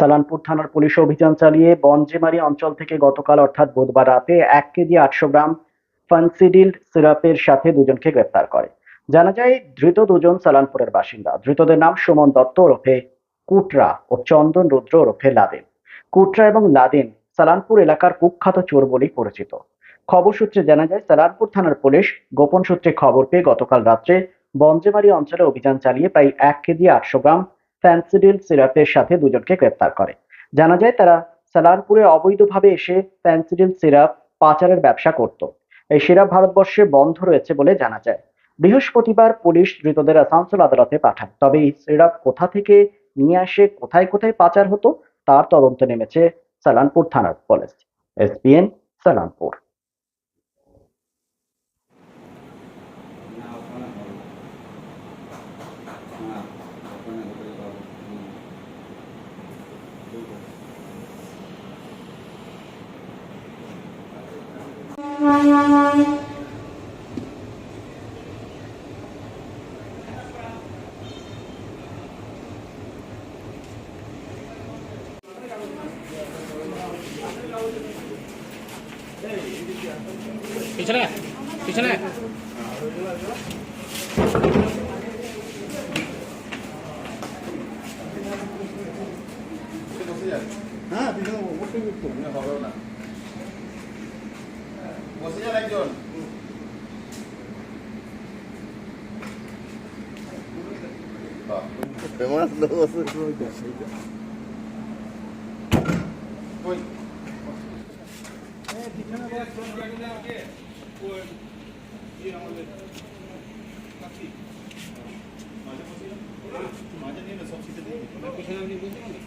সালানপুর থানার পুলিশ অভিযান চালিয়ে বনজেমারি অঞ্চল থেকে গতকাল, অর্থাৎ বুধবার রাতে, এক কেজি আটশো গ্রাম ফানসিডিল সিরাপের সাথে দুজনকে গ্রেপ্তার করে। জানা যায়, ধৃত দুজন সালানপুরের বাসিন্দা। ধৃতদের নাম সুমন দত্ত ওরফে কুটরা ও চন্দন রুদ্র ওরফে লাদেন। কুটরা এবং লাদেন সালানপুর এলাকার কুখ্যাত চোর বলেই পরিচিত। খবর সূত্রে জানা যায়, সালানপুর থানার পুলিশ গোপন সূত্রে খবর পেয়ে গতকাল রাত্রে বঞ্জেমারি অঞ্চলে অভিযান চালিয়ে প্রায় এক কেজি আটশো গ্রাম ফ্যান্সিডিল সিরাপের সাথে দুজনকে গ্রেপ্তার করে। জানা যায়, তারা সালানপুরে অবৈধভাবে এসে ফ্যান্সিডিল সিরাপ পাচারের ব্যবসা করত। এই সিরাপ ভারতবর্ষে বন্ধ রয়েছে বলে জানা যায়। বৃহস্পতিবার পুলিশ ধৃতদের আসানসোল আদালতে পাঠায়। তবে এই সিরাপ কোথা থেকে নিয়ে আসে, কোথায় কোথায় পাচার হতো, তার তদন্ত নেমেছে সালানপুর থানার পুলিশ। এসপিএন সালানপুর। পিছনে পিছনে। হ্যাঁ পিছনে হবেও না। বসে যান একজন ফেমাস লোক আছে মাঝে নিয়ে সব সিটে দিয়ে পিছনে আপনি বুঝতে পারেন